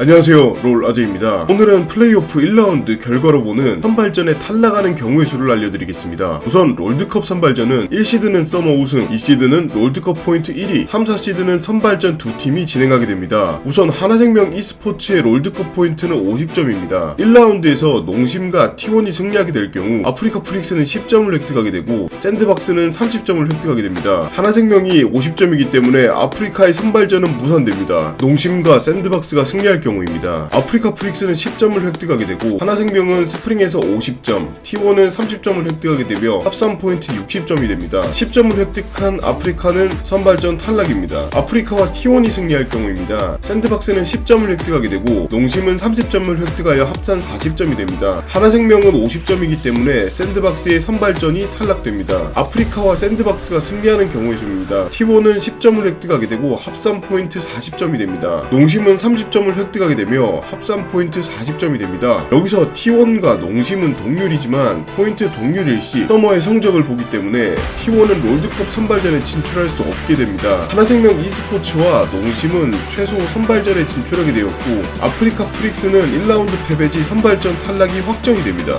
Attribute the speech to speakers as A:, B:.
A: 안녕하세요 롤 아재입니다. 오늘은 플레이오프 1라운드 결과로 보는 선발전에 탈락하는 경우의 수를 알려드리겠습니다. 우선 롤드컵 선발전은 1시드는 서머 우승 2시드는 롤드컵 포인트 1위 3, 4시드는 선발전 두 팀이 진행하게 됩니다. 우선 하나생명 e스포츠의 롤드컵 포인트는 50점입니다. 1라운드에서 농심과 T1이 승리하게 될 경우 아프리카 프릭스는 10점을 획득하게 되고 샌드박스는 30점을 획득하게 됩니다. 하나생명이 50점이기 때문에 아프리카의 선발전은 무산됩니다. 농심과 샌드박스가 승리할 경우 입니다. 아프리카 프릭스는 10점을 획득하게 되고 하나생명은 스프링에서 50점, T1은 30점을 획득하게 되며 합산 포인트 60점이 됩니다. 10점을 획득한 아프리카는 선발전 탈락입니다. 아프리카와 T1이 승리할 경우입니다. 샌드박스는 10점을 획득하게 되고 농심은 30점을 획득하여 합산 40점이 됩니다. 하나생명은 50점이기 때문에 샌드박스의 선발전이 탈락됩니다. 아프리카와 샌드박스가 승리하는 경우의 수입니다. T1은 10점을 획득하게 되고 합산 포인트 40점이 됩니다. 농심은 30점을 획득하게 되며 합산 포인트 40점이 됩니다. 여기서 T1과 농심은 동률이지만 포인트 동률일 시 서머의 성적을 보기 때문에 T1은 롤드컵 선발전에 진출할 수 없게 됩니다. 하나생명 e스포츠와 농심은 최소 선발전에 진출하게 되었고 아프리카 프릭스는 1라운드 패배지 선발전 탈락이 확정이 됩니다.